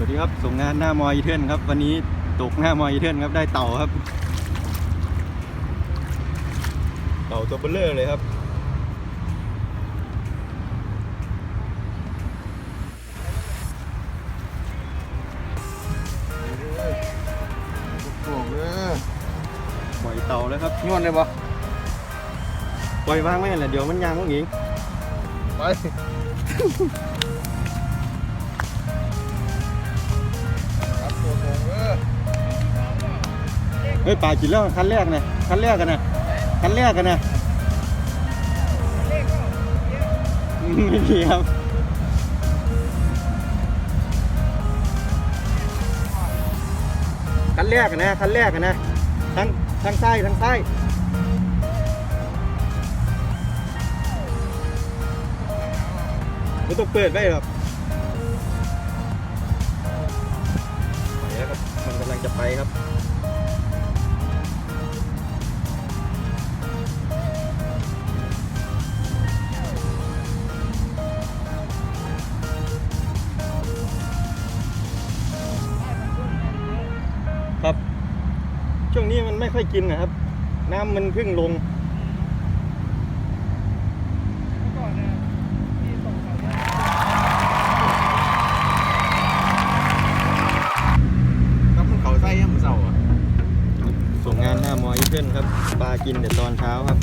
สวัสดีครับส่งงานหน้ามอยอีเทิร์นครับ วันนี้ตกหน้ามอยอีเทิร์นครับได้เต่าครับ เต่าตัวเบลเลอร์เลยครับโอ้โหปล่อยเต่าแล้วครับนวดเลยปะปล่อยวางไว้นั่นแหละเดี๋ยวมันยางพวกนี้ไป ฮ้ยปลากินแล้วคันแรกนะคันแรกกันนะคันแรกกันนะไม่มีครับคันแรกกันนะคันแรกกันนะทั้งทั้งซ้ทั้งซ้ไม่ต้องเปิดไว้หรอกไปแล้วครับมันกำลังจะไปครับ ครับ ช่วงนี้มันไม่ค่อยกินนะครับ น้ำมันพึ่งลงส่งงานหน้ามอยเพื่อนครับปลากินแต่ตอนเช้าครับ